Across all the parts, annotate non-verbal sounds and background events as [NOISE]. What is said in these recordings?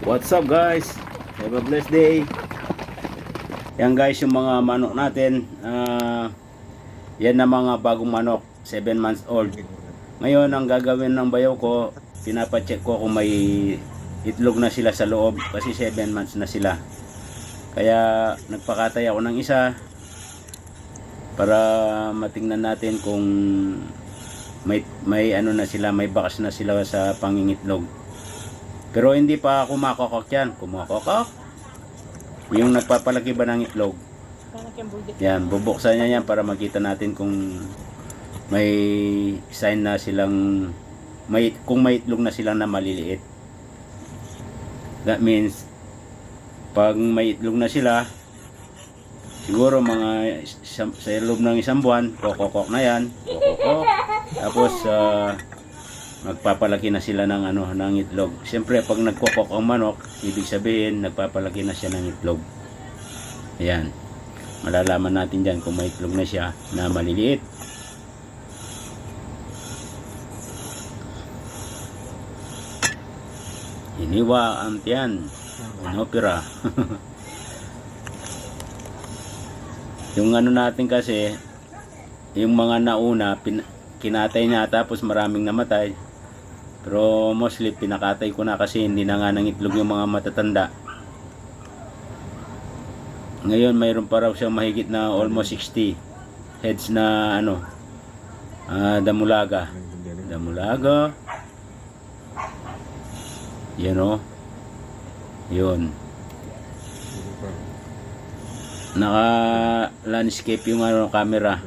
What's up guys? Have a blessed day. Yan guys yung mga manok natin. Ah, yan na mga bagong manok. 7 months old. Ngayon ang gagawin ng bayaw ko, pinapacheck ko kung may itlog na sila sa loob kasi 7 months na sila. Kaya nagpakatay ako ng isa para matingnan natin kung may may ano na sila, may bakas na sila sa pangingitlog. Pero hindi pa kumakokok yan. Kumakokok. Yung nagpapalaki ba ng itlog. Yan, bubuksan niya yan para makita natin kung may sign na silang may kung may itlog na silang na maliliit. That means pag may itlog na sila siguro mga isang, sa loob ng isang buwan, kokokok na yan, kokokok. Tapos ah, magpapalaki na sila ng ano ng itlog. Siyempre pag nagkokok ang manok, ibig sabihin nagpapalaki na siya ng itlog. Ayan. Malalaman natin diyan kung may itlog na siya na maliliit. Hiniwa ang tiyan. Inopera. [LAUGHS] yung ano natin kasi, yung mga nauna, pin, kinatay niya tapos maraming namatay. Pero mostly pinakatay ko na kasi hindi na nga nang itlog yung mga matatanda. Ngayon mayroon pa raw siyang mahigit na almost 60 heads na ano, ah, damulaga. Damulaga. Yan o. Yun. Naka landscape yung ano camera.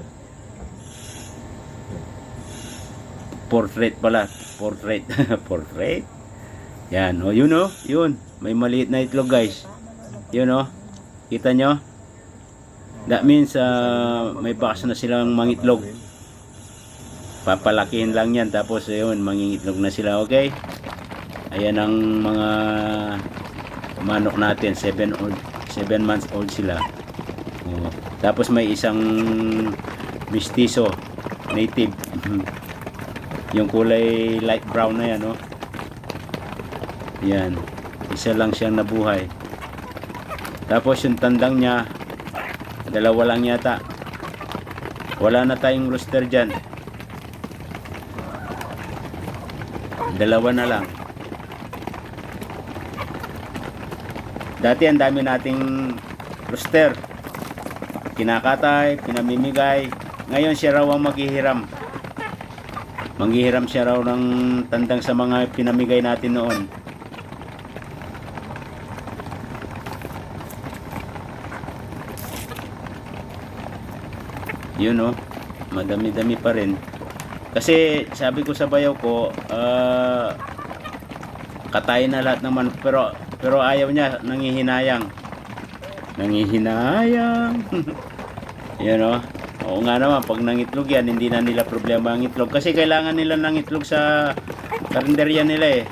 Portrait pala. Portrait. [LAUGHS] Portrait. Yan. O yun o. Yun. May maliit na itlog guys. Yun o. Kita nyo? That means ah, may bakas na silang mangitlog. Papalakihin lang yan. Tapos yun, mangingitlog na sila. Okay? Ayan ang mga manok natin. 7 old, 7 months old sila. Oh. Tapos may isang mistiso native. [LAUGHS] yung kulay light brown na yan, oh. Yan. Isa lang siyang nabuhay. Tapos yung tandang niya, dalawa lang yata. Wala na tayong rooster dyan. Dalawa na lang. Dati ang dami nating rooster. Kinakatay, pinamimigay. Ngayon siya raw ang maghihiram. Manghihiram siya raw ng tandang sa mga pinamigay natin noon. Yun oh. Madami-dami pa rin. Kasi sabi ko sa bayaw ko, ah katayin na lahat naman pero pero ayaw niya nangihinayang. Nangihinayang. [LAUGHS] Yun oh. Oo nga naman, pag nangitlog yan, hindi na nila problema ang itlog. Kasi kailangan nila ng itlog sa karinderya nila eh.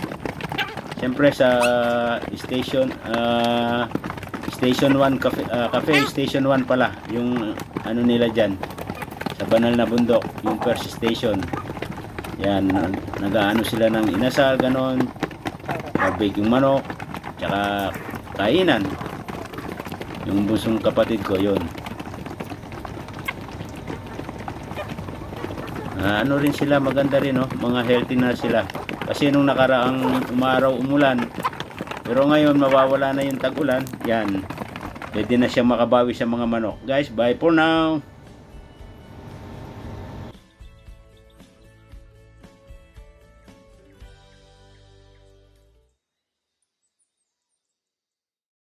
Siyempre sa station, ah, station 1 cafe, ah, cafe, station 1 pala. Yung ano nila dyan. Sa banal na bundok, yung first station. Yan, nag-aano sila ng inasal, ganon. Barbecue manok, tsaka kainan. Yung busong kapatid ko, yun. Ah, ano rin sila, maganda rin, no? Mga healthy na sila. Kasi nung nakaraang umaraw umulan, pero ngayon mawawala na yung tag-ulan, yan. Pwede na siya makabawi sa mga manok. Guys, bye for now.